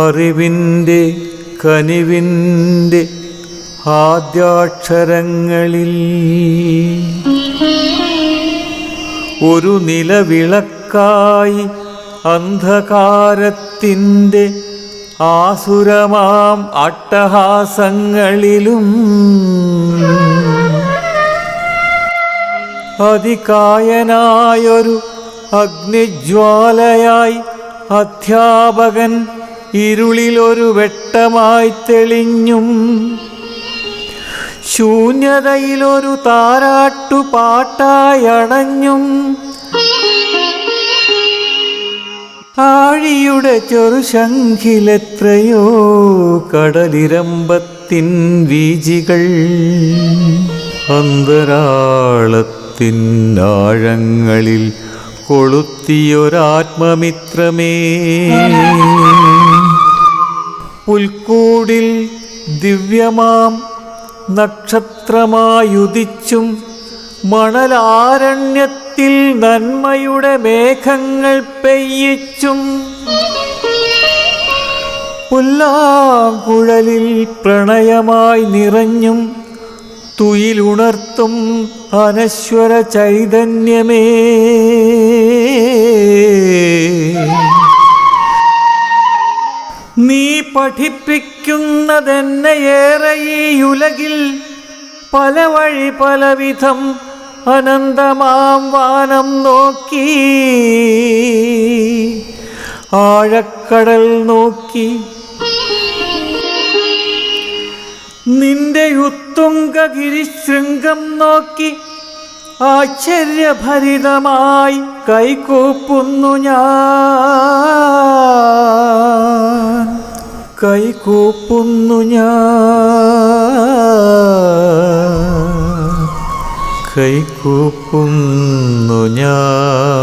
അറിവിന്റെ കനിവിന്റെ ആദ്യാക്ഷരങ്ങളിൽ ഒരു നിലവിളക്കായി അന്ധകാരത്തിന്റെ ആസുരമാം അട്ടഹാസങ്ങളിലും അതികായനായൊരു അഗ്നിജ്വാലയായി അധ്യാപകൻ ഇരുളിലൊരു വെട്ടമായി തെളിഞ്ഞും ശൂന്യതയിലൊരു താരാട്ടുപാട്ടായി അണഞ്ഞും ചെറു ശംഖിലെത്രയോ കടലിരമ്പത്തിൻ വീജികൾ അന്തരാളത്തിൻ ആഴങ്ങളിൽ കൊളുത്തിയൊരാത്മമിത്രമേ. പുൽക്കൂടിൽ ദിവ്യമാം നക്ഷത്രമായുദിച്ചും മണലാരണ്യത്തിൽ നന്മയുടെ മേഘങ്ങൾ പെയ്യിച്ചും പുല്ലാങ്കുഴലിൽ പ്രണയമായി നിറഞ്ഞും തുയിലുണർത്തും അനശ്വര ചൈതന്യമേ. നീ പഠിപ്പിക്കുന്നതെന്നെയേറെ ഈ ഉലകിൽ പല വഴി പലവിധം അനന്തമാം വാനം നോക്കി ആഴക്കടൽ നോക്കി. നിന്റെ ഉത്തുംഗഗിരിശൃംഗം നോക്കി ആശ്ചര്യഭരിതമായി കൈകൂപ്പുന്നു ഞാൻ. കൈകൂപ്പുന്നു ഞാൻ. കൈകൂപ്പുന്നു ഞാൻ.